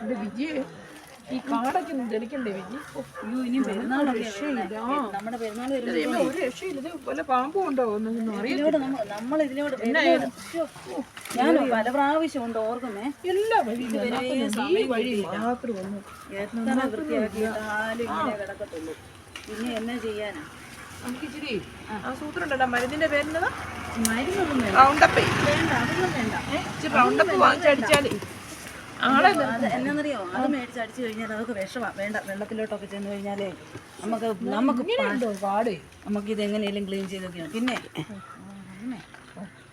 എന്റെ വിജയ്. ഈ കാടൊക്കെ ഒന്ന് തെളിക്കണ്ടേ വിജി അയ്യോ ഇനി പെരുന്നാൾ രക്ഷയില്ല. നമ്മുടെ പെരുന്നാൾ ഒരു രക്ഷയില്ല. ഇത് വല്ല പാമ്പും ഉണ്ടോ ഒന്നും അറിയില്ല നമ്മൾ ഇതിലൂടെ വരുന്നത് ഞാൻ പല പ്രാവശ്യം ഉണ്ട് ഓർക്കുന്നേ. എല്ലാ വഴിയിലും ഈ വഴി മാത്രം ഒന്ന് എത്ര വൃത്തിയാക്കിയിട്ടാലും ഇങ്ങനെ കിടക്കത്തുള്ളൂ. ഇനി എന്നാ ചെയ്യാനാ? നമുക്ക് ഇച്ചിരി ആ. സൂത്രം മരുന്നിന്റെ പേരെന്നതാ മരുന്നൊന്നും വേണ്ട. റൗണ്ടപ്പേ. വേണ്ട അതൊന്നും വേണ്ട. ഇച്ചിരി റൗണ്ടപ്പ് വാങ്ങിച്ചടിച്ചാലേ ആളെ അത് എന്നാന്നറിയോ? അത് മേടിച്ച് അടിച്ചു കഴിഞ്ഞാൽ അതൊക്കെ വിഷമാ. വേണ്ട വെള്ളത്തിലോട്ടൊക്കെ ചെന്ന് കഴിഞ്ഞാലേ നമുക്ക് നമുക്ക് ഉണ്ടോ നമുക്ക് ഇത് എങ്ങനെയെങ്കിലും ക്ലീൻ ചെയ്തൊക്കെയാണ്. പിന്നെ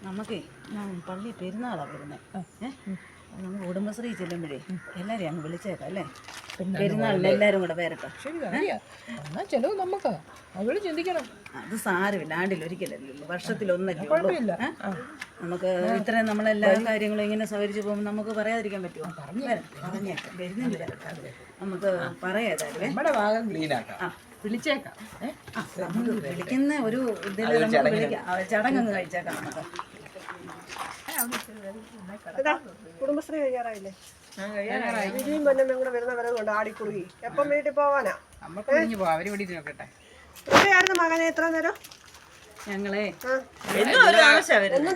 നമുക്കേ ഞാൻ പള്ളി പെരുന്നാളാണ് വരുന്നത് ഏഹ് നമുക്ക് കുടുംബശ്രീ ചെല്ലുമ്പോഴേ എല്ലാവരെയും അങ്ങ് വിളിച്ചേക്കാം അല്ലേ? പെരുന്നാളിന് എല്ലാവരും കൂടെ കാര്യ എന്നാ ചെലവ് നമുക്ക്. അവൾ ചിന്തിക്കണം. അത് സാരമില്ല ആണ്ടിൽ ഒരിക്കലല്ലേ വർഷത്തിൽ വർഷത്തിലൊന്നല്ലേ ഉള്ളൂ. നമുക്ക് ഇത്രയും നമ്മളെല്ലാ കാര്യങ്ങളും ഇങ്ങനെ സഹകരിച്ചു പോകുമ്പോൾ നമുക്ക് പറയാതിരിക്കാൻ പറ്റുമോ? പറഞ്ഞേക്കാം. വരുന്നില്ല നമുക്ക് പറയാതായിരുന്നേ നമ്മുടെ ഭാഗം ആ. വിളിച്ചേക്കാം? വിളിക്കുന്ന ഒരു ഇതിൽ നമുക്ക് വിളിക്കാം. ചടങ്ങ് കഴിച്ചേക്കാം നമുക്ക്. കുടുംബശ്രീ കഴിയാറായില്ലേ? വിജയും പൊന്നമ്മയും കൂടെ വരുന്ന വരെ കൊണ്ട് ആടിക്കുറുകി എപ്പം വീട്ടിൽ പോവാനാ? എവിടെയായിരുന്നു മകനെ എത്ര നേരം? ഞങ്ങളെ. ഒന്നും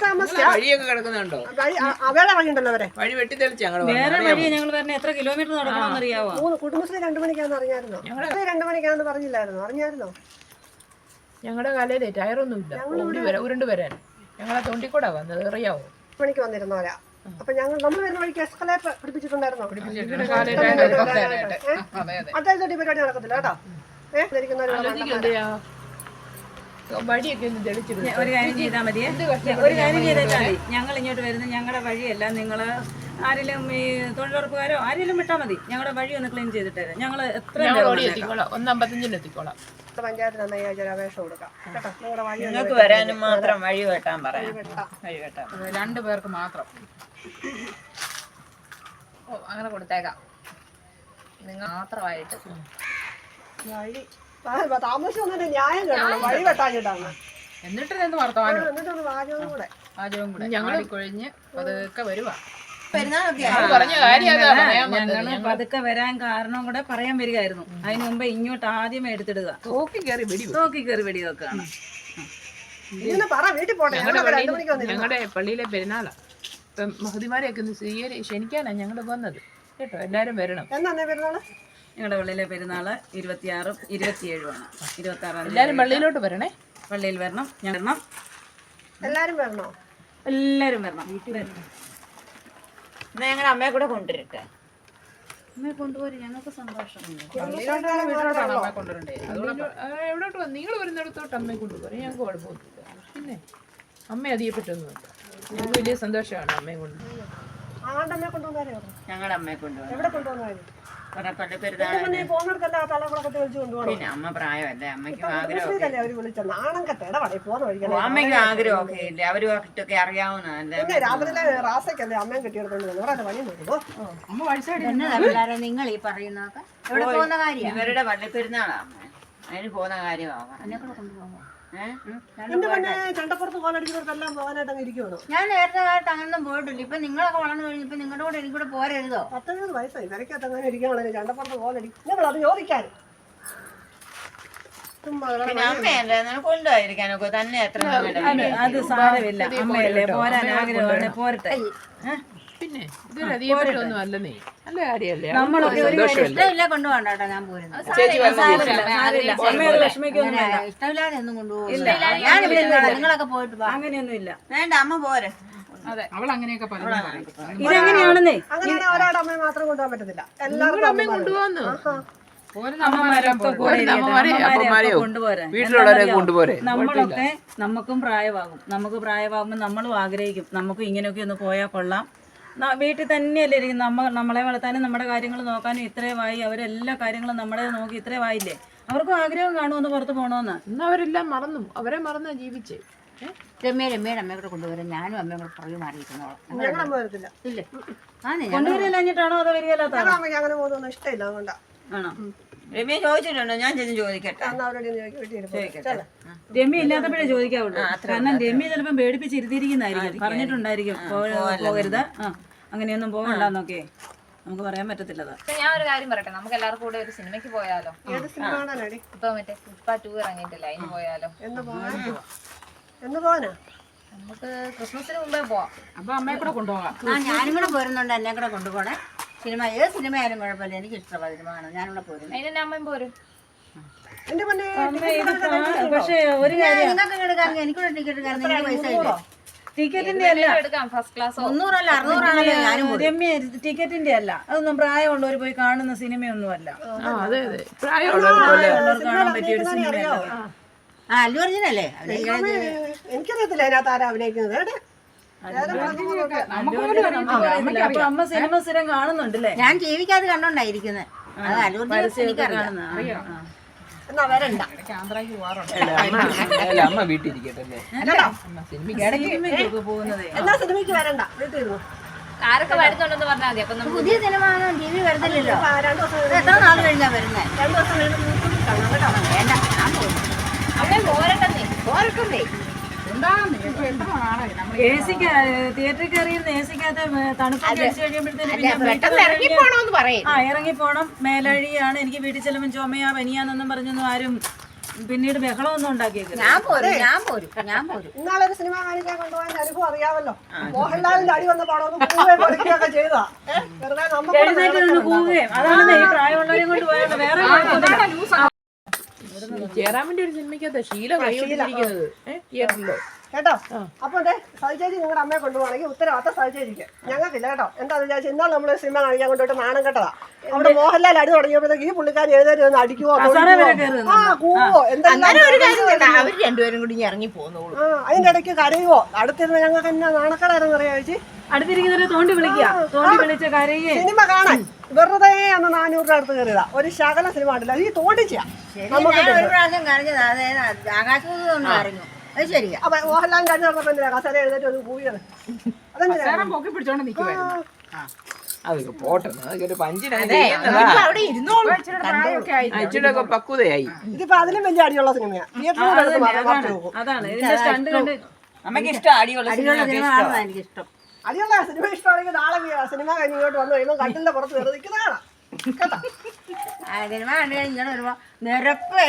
വഴിയൊക്കെ കിടക്കുന്നുണ്ടോ? വഴിയുണ്ടല്ലോ അവരെ. വഴി വെട്ടി തെളിച്ച് ഞങ്ങൾ വേറെ വഴി ഞങ്ങൾ പറഞ്ഞ എത്ര കിലോമീറ്റർ നടക്കണമെന്ന് അറിയാവോ? മൂന്ന് കുടുംബശ്രീ രണ്ടു മണിക്കാന്ന് അറിഞ്ഞായിരുന്നോ? ഞങ്ങളെ രണ്ടു മണിക്കാന്ന് പറഞ്ഞില്ലായിരുന്നോ? അറിഞ്ഞായിരുന്നോ? ഞങ്ങളുടെ കാലയിലെ ടയറൊന്നും ഇല്ല ഉരുണ്ട് വരാൻ ഞങ്ങളെ തൊണ്ടിക്കൂടാ വന്നത് അറിയാവോ? മണിക്ക് വന്നിരുന്നവരാ അപ്പൊ ഞങ്ങൾ നമ്മൾ വരുന്ന വഴിക്ക് എസ്കലേറ്റർ പിടിപ്പിച്ചിട്ടുണ്ടായിരുന്നോ? അതായത് തൊട്ടി പരിപാടി നടക്കത്തില്ല കേട്ടോ? ഏഹ് തെളിച്ചിരുന്നു ഒരു കാര്യം ചെയ്താൽ മതി ഒരു കാര്യം ചെയ്താൽ മതി. ഞങ്ങൾ ഇങ്ങോട്ട് വരുന്ന ഞങ്ങളുടെ വഴിയല്ല നിങ്ങൾ ആരെങ്കിലും ഈ തൊഴിലുറപ്പുകാരോ ആരെങ്കിലും വിട്ടാൽ മതി. ഞങ്ങളുടെ വഴി ഒന്ന് ക്ലീൻ ചെയ്തിട്ട് തരാം ഞങ്ങൾ എത്ര ഞങ്ങൾ. ഒന്നമ്പത്തഞ്ചിന് എത്തിക്കോളാം. തന്നെ അപേക്ഷ കൊടുക്കാം. കേട്ടോ? നിങ്ങളുടെ വഴി നിങ്ങൾക്ക് വരാനും മാത്രം വഴി വെട്ടാൻ പറയാം. വഴി വെട്ടാം രണ്ടു പേർക്ക് മാത്രം. ഓ അങ്ങനെ കൊടുത്തേക്കാം. നിങ്ങൾ മാത്രമായിട്ട്. വഴി ആ, താമസിച്ച് വന്നിട്ട് ന്യായം കേട്ടോ. വഴി വെട്ടാഞ്ഞിട്ടാണ്. എന്നിട്ട് നിന്ന് വർത്തമാനം? ഞങ്ങൾ വാചകം കൂടെ. പാചകവും കൂടെ. കൊഴിഞ്ഞ് പതുക്കെ വരുവാ. ഞങ്ങൾ ഞങ്ങൾ പതുക്കെ വരാൻ കാരണം കൂടെ പറയാൻ വരികയായിരുന്നു. അതിന് മുമ്പ് ഇങ്ങോട്ട് ആദ്യമേ എടുത്തിടുക. തോക്കി കയറി വെടി കയറി വെക്കാണ് വീട്ടിൽ ഞങ്ങളുടെ പള്ളിയിലെ പെരുന്നാളാ. ഇപ്പം മഹതിമാരെയൊക്കെ ഒന്ന് സ്വീകരി ക്ഷണിക്കാനാ ഞങ്ങൾ വന്നത്. കേട്ടോ? എല്ലാരും വരണം. പെരുന്നാൾ? ഞങ്ങളുടെ പള്ളിയിലെ പെരുന്നാൾ ഇരുപത്തിയാറും ഇരുപത്തിയേഴുമാണ്. ഇരുപത്തി ആറാം എല്ലാരും പള്ളിയിലോട്ട് വരണേ? പള്ളിയിൽ വരണം. ഞാൻ വരണോ. എല്ലാരും വരണോ? എല്ലാവരും വരണം. എന്നാ ഞങ്ങളുടെ അമ്മയെ കൂടെ കൊണ്ടുവരട്ടെ. അമ്മയെ കൊണ്ടുപോരും ഞങ്ങൾക്ക് സന്തോഷമുണ്ട്. പള്ളിയിലോട്ടാണ് വീട്ടിലോട്ടാണ് അമ്മ കൊണ്ടുവരണ്ടേ? അതുകൂടെ ആ, എവിടോട്ട് വന്ന്? നിങ്ങൾ വരുന്നിടത്തോട്ട് അമ്മയെ കൊണ്ടുപോകാം ഞങ്ങൾക്ക് കുഴപ്പമൊന്നുമില്ല പിന്നെ അമ്മ അധികപ്പെട്ടൊന്നുമില്ല. ഞങ്ങൾക്ക് വലിയ സന്തോഷമാണ് അമ്മയെ കൊണ്ടുപോകുന്നത് ഞങ്ങളുടെ അമ്മയെ കൊണ്ടുപോകാൻ എവിടെ കൊണ്ടുവന്നായിരുന്നു പിന്നെ അമ്മ പ്രായമല്ലേ? അമ്മയ്ക്ക് വഴിക്കല്ലേ അമ്മയ്ക്കും ആഗ്രഹമൊക്കെ ഇല്ലേ? അവർ ഒക്കെ അറിയാവുന്നതല്ലേ റാസയ്ക്കല്ലേ അമ്മയും കെട്ടിയെടുത്തോണ്ട് എന്നതാ നിങ്ങൾ ഈ പറയുന്നതൊക്കെ? എവിടെ പോകുന്ന കാര്യം? ഇവരുടെ പള്ളി പെരുന്നാളാ അമ്മ. അതിന് പോകുന്ന കാര്യമാണ് എന്റെ പെണ്ണെ ചണ്ടപ്പുറത്ത് കോലടിക്കുന്നവർക്കെല്ലാം പോകാനായിട്ട് അങ്ങ് ഇരിക്കുവാണോ? ഞാൻ നേരത്തെ കാലത്ത് അങ്ങനൊന്നും പോയിട്ടില്ല. ഇപ്പൊ നിങ്ങളൊക്കെ വളർന്നു കഴിഞ്ഞപ്പോ നിങ്ങളുടെ കൂടെ എനിക്കൂടെ പോരരുതോ? പത്തൊമ്പത് വയസ്സായി. വരയ്ക്കകത്ത് അങ്ങനെ ഇരിക്കുകയാണെങ്കിൽ ചണ്ടപ്പുറത്ത് കോലടി നിങ്ങൾ അത് ചോദിക്കാൻ. കൊണ്ടുപോയിരിക്കാനൊക്കെ തന്നെ എത്ര അത് അത് സാരമില്ല അമ്മയല്ലേ? പോരാൻ ആഗ്രഹമാണ് പോരട്ടെ? പിന്നെ ഇതൊരു അധികപ്പെട്ടൊന്നും അല്ലെന്നേ. നല്ല കാര്യമല്ലേ? നമ്മളൊക്കെ ഒരു കാര്യം ഇഷ്ടമില്ല കൊണ്ടുപോകണ്ട കേട്ടോ ഞാൻ പോരുന്നത്. സാരമില്ല സാരമില്ല അമ്മയത് വിഷമിക്കൊന്നും വേണ്ട. ഇഷ്ടമില്ലാതെ ഒന്നും കൊണ്ടുപോകും. ഞാൻ ഇവിടെ ഇരുന്നോളാം. നിങ്ങളൊക്കെ പോയിട്ട് വാ. അങ്ങനെയൊന്നും ഇല്ല. വേണ്ട അമ്മ പോരെ. അതെ അവൾ അങ്ങനെയൊക്കെ പലതും പറയും. ഇതെങ്ങനെയാണെന്നേ? അങ്ങനെ ഒരാളുടെ അമ്മയെ മാത്രം കൊണ്ടുപോകാൻ പറ്റത്തില്ല. അമ്മയും കൊണ്ടുപോകുന്നു. അമ്മമാരെ? കൊണ്ടുപോരാൻ വീട്ടിലുള്ളവരെ കൊണ്ടുപോരെ. നമ്മളൊക്കെ നമുക്കും പ്രായമാകും. നമുക്ക് പ്രായമാകുമ്പോൾ നമ്മളും ആഗ്രഹിക്കും. നമുക്കും ഇങ്ങനെയൊക്കെ ഒന്ന് പോയാൽ കൊള്ളാം. വീട്ടിൽ തന്നെയല്ലേ ഇരിക്കും നമ്മ നമ്മളെ വളർത്താനും നമ്മുടെ കാര്യങ്ങൾ നോക്കാനും ഇത്രയുമായി അവരെല്ലാ കാര്യങ്ങളും നമ്മളെ നോക്കി ഇത്രയുമായില്ലേ അവർക്കും ആഗ്രഹം കാണുമെന്ന് പുറത്ത് പോകണമെന്ന് ഇന്ന് അവരെല്ലാം മറന്നു. അവരെ മറന്നാ ജീവിച്ചേ. രമ്യയുടെ അമ്മയെ കൂടെ കൊണ്ടുവരും ഞാനും അമ്മയും കൂടെ പുറകെ മാറിയിരിക്കുന്നോളാം കൊണ്ടുവരില്ലാഞ്ഞിട്ടാണോ അതോ വരികയില്ലാത്ത അങ്ങനെ പോകുന്നൊന്നും ഇഷ്ടമില്ല അതുകൊണ്ടാ. ആണോ? രമ്യ ചോദിച്ചിട്ടുണ്ടോ? ഞാൻ ചെന്ന് ചോദിക്കട്ടെ. രമ്യ ഇല്ലാത്തപ്പോഴേ ചോദിക്കാവുള്ളൂ. കാരണം രമ്യ ചിലപ്പം പേടിപ്പിച്ചിരുത്തിയിരിക്കുന്നതായിരിക്കും. പറഞ്ഞിട്ടുണ്ടായിരിക്കും. പോകരുത്. ആ അങ്ങനെയൊന്നും പോകണ്ടെന്നൊക്കെ നമുക്ക് പറയാൻ പറ്റത്തില്ലതാ. ഞാൻ ഒരു കാര്യം പറയട്ടെ. നമുക്ക് എല്ലാവർക്കും കൂടെ ഒരു സിനിമയ്ക്ക് പോയാലോ? ഏത് സിനിമ കാണാനടി ഇപ്പൊ മറ്റേ പുഷ്പ ടൂ ഇറങ്ങിയിട്ടില്ല? അതിന് പോയാലോ? എന്ന് പോകാൻ എന്ന് പോകാനാ നമുക്ക് ക്രിസ്മസിന് മുമ്പേ പോവാം. അപ്പൊ അമ്മയെ കൂടെ കൊണ്ടുപോകാം. ആ ഞാനും കൂടെ പോരുന്നുണ്ട്. എന്നെ കൂടെ കൊണ്ടുപോകണേ. സിനിമ ഏത് സിനിമ ആയാലും കുഴപ്പമില്ല. എനിക്ക് ഇഷ്ടമാണ് സിനിമ കാണാൻ ഞാനിവിടെ പോരും. അതിന് അമ്മയും പോരും. എന്റെ പൊന്നെ പക്ഷേ ഒരു കാര്യം നിങ്ങൾക്ക് ടിക്കറ്റ് എടുക്കാൻ എനിക്ക് പൈസ ഇല്ല? ടിക്കറ്റിന്റെ അല്ല. എടുക്കാം ഫസ്റ്റ് ക്ലാസ് മുന്നൂറല്ല അറുന്നൂറാണല്ലോ ഞാനും പോരും. രമ്യ ടിക്കറ്റിന്റെ അല്ല. അതൊന്നും പ്രായമുള്ളവർ പോയി കാണുന്ന സിനിമയൊന്നുമല്ല. അല്ല അതെ അതെ പ്രായമുള്ളവർ കാണാൻ പറ്റിയ ഒരു സിനിമയല്ല. ആ അല്ലു അർജുനല്ലേ? എനിക്കറിയത്തില്ല അതിനകത്ത് ആരാ അഭിനയിക്കുന്നത്. അമ്മ സിനിമ സ്ഥിരം കാണുന്നുണ്ടല്ലേ ഞാൻ ജീവിക്കാതെ കണ്ടോണ്ടായിരിക്കുന്നത് അത് അലൂർ അർജുന എനിക്കറിയാം. എന്നാ വരണ്ട. ആന്ധ്രയ്ക്ക് പോവാറുണ്ട്. അല്ല അമ്മ സിനിമയ്ക്ക് വരണ്ട. ആരൊക്കെ വരുന്നുണ്ടെന്ന് പറഞ്ഞാൽ മതി. അപ്പൊ പുതിയ സിനിമ ടി വി വരുന്നില്ലല്ലോ. ആ, രണ്ടു ദിവസം എത്ര നാൾ കഴിഞ്ഞാ വരുന്നത് രണ്ടു ദിവസം കേട്ടോ വേണ്ട ഞാൻ അവിടെ പോരട്ടെന്നേ. എ സിക്ക് തിയേറ്ററിൽ കയറിയിരുന്ന എ സിക്കകത്ത് തണുപ്പ് ആ ഇറങ്ങി പോണം മേലഴിയാണ്. എനിക്ക് വീട്ടിൽ ചെല്ലുമ്പോൾ ചുമയാ പനിയാന്നൊന്നും പറഞ്ഞൊന്നും ആരും പിന്നീട് ബഹളമൊന്നും ഉണ്ടാക്കിയേക്കില്ല. ഞാൻ പോരും ഞാൻ പോരും ഞാൻ പോരും. ഇന്നാളൊരു സിനിമ കാണിക്കാൻ കൊണ്ടുപോകാൻ അനുഭവം അറിയാമല്ലോ. മോഹൻലാലിന്റെ അടി വന്ന പടം വെറുതെ നമുക്ക് പോവുകയും അതാണ് ഈ പ്രായമുള്ളവരെയും കൊണ്ട് പോയത് വേറെ ചേരാൻ ജയറാമിന്റെ ഒരു സിനിമയ്ക്കകത്ത് ശീല ഏഹ് തിയേറ്ററിലോ കേട്ടോ? അപ്പൊ അതെ സഹിച്ചേച്ചി നിങ്ങളുടെ അമ്മയെ കൊണ്ടുപോകണമെങ്കിൽ ഉത്തരവാദിത്തം സഹിച്ചേച്ചിക്ക് ഞങ്ങൾക്കില്ല കേട്ടോ. എന്താ വിചാരിച്ചു ഇന്നാൾ നമ്മൾ സിനിമ കാണിക്കാൻ കൊണ്ടുപോയിട്ട് നാണം കേട്ടതാ. അവിടെ മോഹൻലാൽ അടി തുടങ്ങിയപ്പോഴത്തേക്ക് ഈ പുള്ളിക്കാരി വന്ന് അടിക്കുവോ ആ കൂവോ? എന്തെല്ലാം രണ്ടുപേരും കൂടി ഇറങ്ങി പോകുന്നുള്ളൂ. അതിന്റെ ഇടയ്ക്ക് കരയുവോ? അടുത്തിരുന്ന് ഞങ്ങൾക്ക് എന്നാ നാണക്കടായിരുന്നു അറിയാം ചേച്ചി? അടുത്തിരിക്കുന്നവരെ തോണ്ടി വിളിക്കുക. തോണ്ടി വിളിച്ച കരയെ സിനിമ കാണാൻ. വെറുതെ അന്ന് നാനൂറ് രൂപ അടുത്ത് കയറിയതാ. ഒരു ശകല സിനിമ കണ്ടില്ല. ഈ തോണ്ടിച്ചാ നമുക്ക് ഞാൻ അത് ശരിയാ അപ്പൊ മോഹൻലാൽ അടി നടന്നപ്പോ എന്തിനാ? കസേര എഴുന്നേറ്റ് ഒന്ന് കൂവിയത് അതെന്തിനാ? നേരം പൊക്കി പിടിച്ചോണ്ട് നിൽക്കുവായിരുന്നു അതൊക്കെ പോട്ടെ. അതൊക്കെ ഒരു പക്വതയായി. ഇതിപ്പോ അതിലും വലിയ അടിയുള്ള സിനിമയാ. തിയേറ്ററിൽ കണ്ട് ഇഷ്ടം അടിയുള്ള സിനിമ ഇഷ്ടം. അടിയുള്ള സിനിമ ഇഷ്ടമാണെങ്കിൽ നാളെ സിനിമ കഴിഞ്ഞ് ഇങ്ങോട്ട് വന്നു കഴിയുമ്പോൾ പുറത്ത് വെറുതെ നിൽക്കുന്നതാണ് സിനിമ കണ്ടു കഴിഞ്ഞാൽ വരുമ്പോ നിരപ്പ്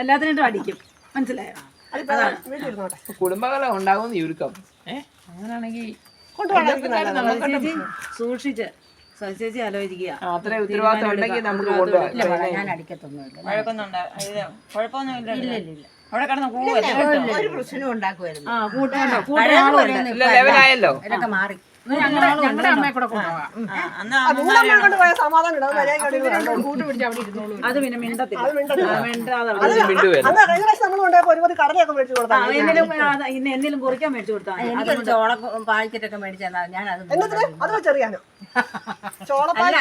എല്ലാത്തിനും അടിക്കും. മനസ്സിലായോ? കുടുംബകലം ഉണ്ടാകുന്ന ചുരുക്കം. ഏഹ് അങ്ങനെയാണെങ്കിൽ ചേച്ചി സൂക്ഷിച്ച് ചേച്ചി ആലോചിക്കുക. അത്രയും ഉത്തരവാദിത്തം ഉണ്ടെങ്കിൽ നമുക്ക് കൊണ്ടുപോകാം ഞാൻ അടിക്കത്തൊന്നുമില്ല കുഴപ്പമൊന്നുമില്ല. ഇല്ല ഇല്ല അവിടെ കിടന്ന് പോവല്ലേ ഒരു പ്രശ്നം ഉണ്ടാക്കുമായിരുന്നു. പോലെയൊന്നും ഇല്ല ലെവലായല്ലോ. ഇതൊക്കെ മാറി. ഞങ്ങളുടെ അമ്മയെ കൂടെ കൊണ്ടുപോകാം സമാധാനം അവിടെ ഇരുന്നോളൂ. അത് പിന്നെ മിണ്ടത്തില്ല. അത് മിണ്ടത്തില്ല. മിണ്ടാതെ അത് അന്ന് കഴിഞ്ഞ പ്രാവശ്യം നമ്മൾ കൊണ്ടുപോയപ്പോ ഒരുപാട് കടലൊക്കെ മേടിച്ചു ആ, കൊടുത്താൽ എന്നേലും ആ, ഇന്ന് എന്തെങ്കിലും കുറിക്കാൻ മേടിച്ചു കൊടുത്താൽ. എനിക്കൊരു ചോള പാക്കറ്റൊക്കെ മേടിച്ചാ ഞാൻ അത് എന്നത്തിന് അത് വെച്ചറിയാനോ? അല്ല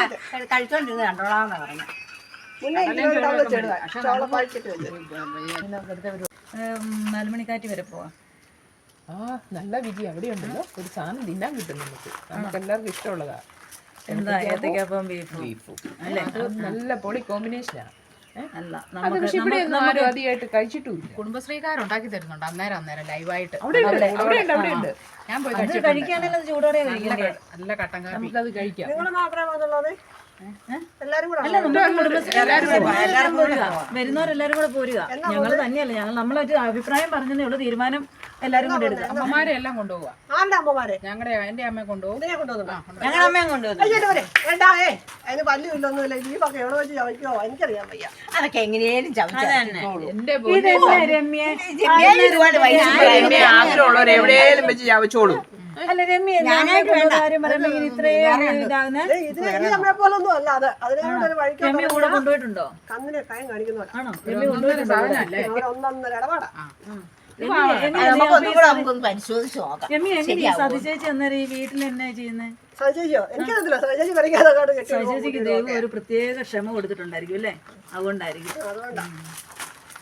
കഴിച്ചോണ്ടിരുന്ന് കണ്ടോളാന്നാ പറഞ്ഞു. നാലുമണിക്കാറ്റ് വരെ പോവാം. ആ നല്ല വിധി അവിടെ ഉണ്ടല്ലോ ഒരു സാധനം തിന്നാൻ കിട്ടും നമുക്ക്. നമുക്ക് എല്ലാവർക്കും ഇഷ്ടമുള്ളതാ. എന്താ ഏത്തക്കപ്പം ബീഫും? ബീഫും. അല്ലേ? നല്ല പൊളി കോമ്പിനേഷനാ. അല്ല അത് നമുക്ക് പക്ഷെ ഇവിടെ ഒന്നും ആരും ആദ്യമായിട്ട് കഴിച്ചിട്ടുമില്ല. കുടുംബശ്രീക്കാരുണ്ടാക്കി തരുന്നുണ്ട് അന്നേരം അന്നേരം ലൈവായിട്ട്. അവിടെ അവിടെ ഉണ്ട് ഞാൻ പോയി ചൂടോടെ നല്ല കട്ടൻ കാപ്പി. നമുക്കത് കഴിക്കാം വരുന്നവരെല്ലാരും കൂടെ പോരുക. ഞങ്ങൾ തന്നെയല്ല. ഞങ്ങൾ നമ്മളൊരു അഭിപ്രായം പറഞ്ഞതേ ഉള്ളൂ. തീരുമാനം എല്ലാരും കൂടെ എടുക്കുക. അമ്മമാരെ എല്ലാം അമ്മമാരെ? ഞങ്ങളുടെ എന്റെ അമ്മയെ കൊണ്ടുപോകും. ഞങ്ങളുടെ അമ്മയും കൊണ്ടുപോകും എനിക്കറിയാൻ വയ്യ. അതൊക്കെ എങ്ങനെയും ചവിച്ചാൽ എന്റെ ആഗ്രഹമുള്ളവർ എവിടെയെങ്കിലും വെച്ച് ചവച്ചോളും. അല്ല രമ്യ ഞാനായിട്ട് വേണ്ട കാര്യം പറയുമ്പോ ഇങ്ങനെ ഇത്രയും ഇതാകുന്ന ദേ, ഇതിന് ഈ അമ്മയെ പോലൊന്നും അല്ല അത് അതിനെ കൊണ്ട് ഒരു വഴിക്ക് രമ്യ കൂടെ കൊണ്ടുപോയിട്ടുണ്ടോ കണ്ണിനെ കായം കാണിക്കുന്ന പോലെ ആണോ രമ്യ കൊണ്ടുപോയിട്ടുണ്ടോ സാധനമല്ലേ അവിടെ ഒന്നൊന്നര ഇടപാടാ സതിചേച്ചി അന്നേരം ഈ വീട്ടിൽ എന്നാ ചെയ്യുന്നത് സതിചേച്ചിക്ക് ദൈവം ഒരു പ്രത്യേക ക്ഷമ കൊടുത്തിട്ടുണ്ടായിരിക്കും അല്ലേ അതുകൊണ്ടായിരിക്കും അതുകൊണ്ടാ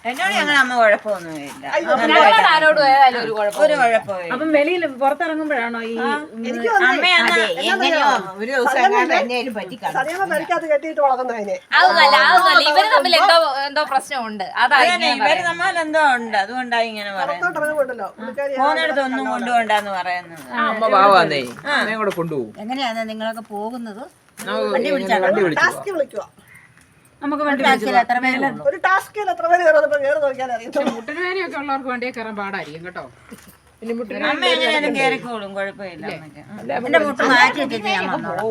എന്നോട് ഞങ്ങൾ അമ്മ കുഴപ്പമൊന്നുമില്ല. ഞങ്ങളോട് ആരോടും ഏതായാലും ഒരു കുഴപ്പം ഒരു കുഴപ്പമില്ല. അപ്പം വെളിയിൽ പുറത്തിറങ്ങുമ്പോഴാണോ ഈ എനിക്ക് അമ്മ അതെ എങ്ങനെയോ ഒരു ദിവസം എങ്ങാണ്ട് പറ്റിക്കാണും? കെട്ടിയിട്ട് വളർത്തുന്നതിനെ അതൊന്നല്ല അതൊന്നല്ല ഇവർ തമ്മിൽ എന്തോ എന്തോ പ്രശ്നമുണ്ട്. അതാണ് ഇവർ തമ്മിൽ എന്തോ ഉണ്ട്. അതുകൊണ്ടായി ഇങ്ങനെ പറയുന്നത്. പോകുന്നിടത്ത് ഒന്നും കൊണ്ടുപോണ്ടെന്ന് പറയുന്നത്. അമ്മ പാവാന്നേ അമ്മയും കൂടെ കൊണ്ടുപോകും. എങ്ങനെയാണ് നിങ്ങളൊക്കെ പോകുന്നത്? വണ്ടി വിളിച്ചാൽ ടാസ്ക് വിളിക്കുക നമുക്ക് വണ്ടി ഒരു ടാസ്കിൽ എത്ര പേര് കയറുന്നപ്പോ കയറി നോക്കിയാൽ അറിയാം മുട്ടിനുവേനയൊക്കെ ഉള്ളവർക്ക് വണ്ടിയെ കയറാൻ പാടായിരിക്കും കേട്ടോ. പിന്നെ മുട്ടിന് അമ്മ എങ്ങനെയാലും കേറിക്കോളും. കുഴപ്പമില്ല എന്റെ മുട്ട് മാറ്റി വെച്ചിട്ട് ഞാൻ വന്നോളാം.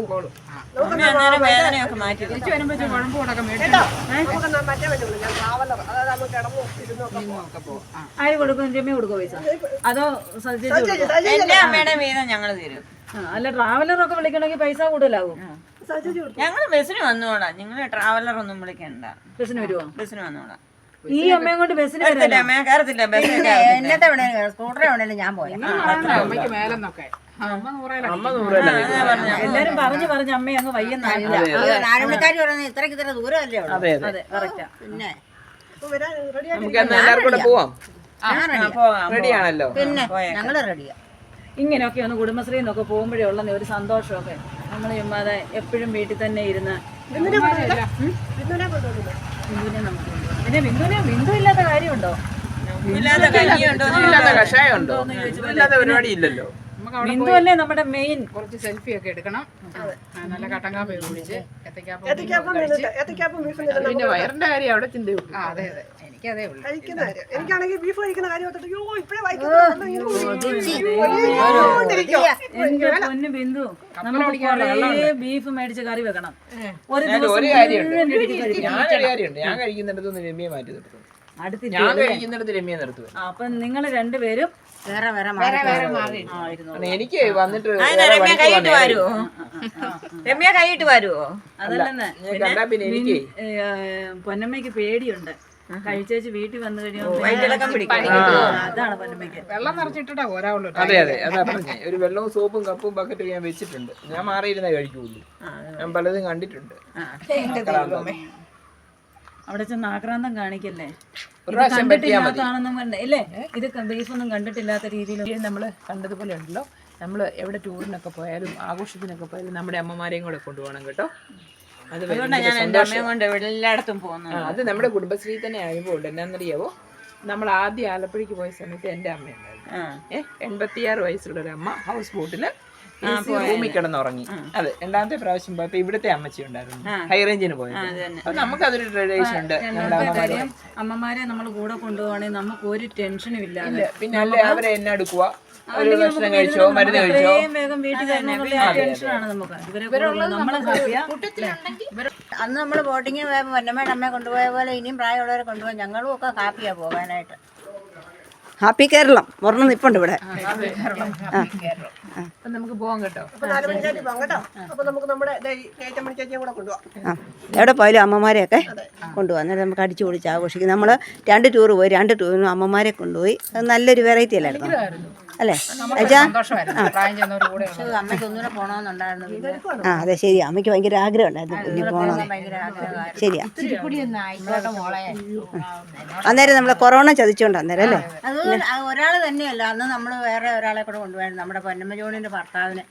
അമ്മ അന്നേരം വേദനയൊക്കെ മാറ്റി വെക്കും. തിരിച്ചു വരുമ്പോ കുഴമ്പ് കൂടൊക്കെ. നമുക്ക് എന്നാ മറ്റേ വണ്ടി വിളിക്കാം ട്രാവലർ അതായത് നമുക്ക് കിടന്നു ഒക്കെ പോകും ആര് കൊടുക്കും? രമ്യ കൊടുക്കോ പൈസ? അതോ എന്റെ അമ്മയുടെ വീതം ഞങ്ങൾ തരും. അല്ല ട്രാവലറൊക്കെ വിളിക്കണമെങ്കിൽ പൈസ കൂടുതലാകും. ഞങ്ങൾ ബസ്സിന് വന്നോളാം നിങ്ങൾ ട്രാവലർ ഒന്നും വിളിക്കണ്ട. ബസ്സിന് വരുമോ ബസ്സിന് വന്നോളാം ഈ അമ്മയും കൊണ്ട് ബസ്സിന് കയറത്തില്ല എന്നത്തെ എവിടെ സ്കൂട്ടറെ എവിടെയും ഞാൻ പോയാ അമ്മയ്ക്ക് മേലെന്നൊക്കെ. അമ്മ നൂറേല. അമ്മ നൂറല്ല എല്ലാരും പറഞ്ഞു പറഞ്ഞ അമ്മ അങ്ങ് വയ്യെന്നല്ല നാലുമണിക്കാരി പറയുന്നത് ഇത്രക്ക് ഇത്ര ദൂരമല്ലേ പിന്നെ? നമുക്ക് എല്ലാവർക്കും കൂടെ പോവാം. ഞാൻ റെഡിയാ. പോകാം. പിന്നെ ഞങ്ങൾ റെഡിയാ ഇങ്ങനെയൊക്കെ ഒന്ന് കുടുംബശ്രീന്നൊക്കെ പോകുമ്പോഴേ ഉള്ള ഒരു സന്തോഷമൊക്കെ. നമ്മൾ ചുമ്മാതെ എപ്പോഴും വീട്ടിൽ തന്നെ ഇരുന്ന് ബിന്ദുവിനെ നമുക്ക്. പിന്നെ ബിന്ദു ഇല്ലാത്ത കാര്യമുണ്ടോ? ഇല്ലാത്ത കഞ്ഞിയുണ്ടോ ഇല്ലാത്ത കഷായമുണ്ടോ? ഇല്ലാത്ത പരിപാടി ഇല്ലല്ലോ ബിന്ദു അല്ലേ നമ്മുടെ മെയിൻ കുറച്ച് സെൽഫി ഒക്കെ എടുക്കണം. നല്ല കട്ടൻ കാപ്പി കുടിച്ച് പിന്നെ വയറിന്റെ കാര്യം അവിടെ ചിന്തയുള്ളൂ. അതെ അതെ. എനിക്കതേ ഉള്ളൂ. എനിക്കാണെങ്കിൽ ബീഫ് കഴിക്കുന്ന കാര്യം പൊന്നു ബിന്ദു നമ്മൾ കുറേ ബീഫ് മേടിച്ച് കറി വെക്കണം. ഒരു ഞാൻ ദിവസം ഒരു കാര്യമുണ്ട്. മുഴുവൻ വീട്ടിൽ കാര്യമുണ്ട്. ഞാൻ കഴിക്കുന്നിടത്ത് രമ്യ മാറ്റി നിർത്തും. ഞാൻ കഴിക്കുന്നിടത്ത് രമ്യ നിർത്തും അപ്പൊ നിങ്ങൾ രണ്ടുപേരും വേറെ വേറെ മാറി. ആ, ഇരുന്നോ. കാരണം എനിക്ക് വന്നിട്ട് രമ്യ കൈയിട്ട് വരുമോ രമ്യ കൈയിട്ട് വരുമോ അതല്ലെന്ന്. പിന്നെ എനിക്ക്. പൊന്നമ്മയ്ക്ക് പേടിയുണ്ട്. കഴിച്ചേച്ച് വീട്ടിൽ വന്നു കഴിയുമ്പോൾ വയറ്റിളക്കം പിടിക്കും. അതാണ് പൊന്നമ്മയ്ക്ക്. വെള്ളം നിറച്ചിട്ടാ പോരാവുള്ളൂ. അതെ അതെ അതാ പറഞ്ഞേ. ഒരു വെള്ളവും സോപ്പും കപ്പും ബക്കറ്റും ഞാൻ വെച്ചിട്ടുണ്ട്. ഞാൻ മാറിയിരുന്നേ കഴിക്കുള്ളൂ. ഞാൻ പലതും കണ്ടിട്ടുണ്ട്. അവിടെ ചെന്ന് ആക്രാന്തം കാണിക്കല്ലേ? കണ്ടിട്ടില്ലാത്തതാണെന്നും വേണ്ട ഇല്ലേ? ഇത് ബീഫൊന്നും കണ്ടിട്ടില്ലാത്ത രീതിയിൽ നമ്മൾ കണ്ടതുപോലെ ഉണ്ടല്ലോ. നമ്മൾ എവിടെ ടൂറിനൊക്കെ പോയാലും ആഘോഷത്തിനൊക്കെ പോയാലും നമ്മുടെ അമ്മമാരെയും കൂടെ കൊണ്ടുപോകണം കേട്ടോ. അത് ഞാൻ എന്റെ അമ്മയും കൊണ്ട് എല്ലായിടത്തും അത് നമ്മുടെ കുടുംബശ്രീ തന്നെ ആയപ്പോൾ എന്നാന്നറിയാവോ നമ്മൾ ആദ്യം ആലപ്പുഴയ്ക്ക് പോയ സമയത്ത് എന്റെ അമ്മയുണ്ടായിരുന്നു. ഏഹ് എൺപത്തിയാറ് വയസ്സുള്ള ഒരു അമ്മ ഹൗസ് ബോട്ടിൽ റൂമിൽ കിടന്നുറങ്ങി. അതെ രണ്ടാമത്തെ പ്രാവശ്യം പോയപ്പോ ഇവിടുത്തെ അമ്മച്ചി ഉണ്ടായിരുന്നു. ഹൈ റേഞ്ചിന് പോയത്. അപ്പൊ നമുക്ക് അതൊരു ട്രഡീഷൻ ഉണ്ട് അമ്മമാരെ. നമ്മൾ കൂടെ കൊണ്ടുപോകണെങ്കിൽ നമുക്ക് ഒരു ടെൻഷനും ഇല്ല പിന്നെ അല്ലേ അവരെ എന്നെ എടുക്കുക ഒരു ഭക്ഷണം കഴിച്ചോ മരുന്ന് കഴിച്ചോ? വേഗം വീട്ടിൽ ടെൻഷനാണ് നമുക്ക്. അന്ന് നമ്മൾ ബോട്ടിങ്ങിന് പോയപ്പോൾ വന്നമ്മയുടെ അമ്മയെ കൊണ്ടുപോയ പോലെ ഇനിയും പ്രായമുള്ളവരെ കൊണ്ടുപോകാൻ ഞങ്ങളും ഒക്കെ ഹാപ്പിയാ പോകാനായിട്ട്. ഹാപ്പി കേരളം ഒരെണ്ണം നിപ്പുണ്ട് ഇവിടെ. അപ്പൊ നമുക്ക് പോവാം കേട്ടോ. എവിടെ പോയാലും അമ്മമാരെയൊക്കെ കൊണ്ടുപോകാം അന്നേരം നമുക്ക് അടിച്ചു പൊളിച്ച് ആഘോഷിക്കും. നമ്മൾ രണ്ട് ടൂർ പോയി രണ്ട് ടൂറിനും അമ്മമാരെ കൊണ്ടുപോയി. അത് നല്ലൊരു വെറൈറ്റി അല്ലായിരുന്നു അല്ലേ? ആ. അതെ ശരി. അമ്മയ്ക്ക് ഭയങ്കര ആഗ്രഹം ഉണ്ടായിരുന്നു കുഞ്ഞു പോകണം ശരിയാ. അന്നേരം നമ്മളെ കൊറോണ ചതിച്ചോണ്ട് അന്നേരം അല്ലേ? അത് ഒരാൾ തന്നെയല്ല. അന്ന് നമ്മൾ വേറെ ഒരാളെ കൂടെ കൊണ്ടുപോയിരുന്നു നമ്മുടെ പൊന്നമ്മ ജോണിന്റെ ഭർത്താവിന്.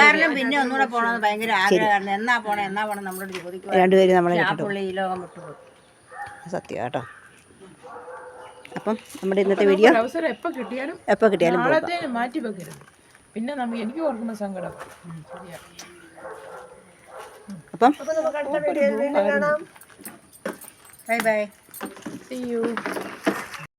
കാരണം പിന്നെ ഒന്നുകൂടെ പോകണമെന്ന് ഭയങ്കര ആഗ്രഹമായിരുന്നു. എന്നാ പോണേ എന്നാ പോണം നമ്മളോട് ചോദിക്കും രണ്ടുപേരും നമ്മളെ പുള്ളി ഈ ലോകം വിട്ടുപോയി. സത്യം കേട്ടോ. അപ്പം നമ്മുടെ ഇന്നത്തെ വീഡിയോ അവസരം എപ്പോ കിട്ടിയാലും എപ്പോൾ കിട്ടിയാലും മാറ്റി വെക്കരുത്. പിന്നെ നമുക്ക് എനിക്ക് ഓർക്കുന്ന സങ്കടം. അപ്പം അപ്പൊ നമുക്ക് അടുത്ത വീഡിയോയിൽ കാണാം. Bye bye. See you.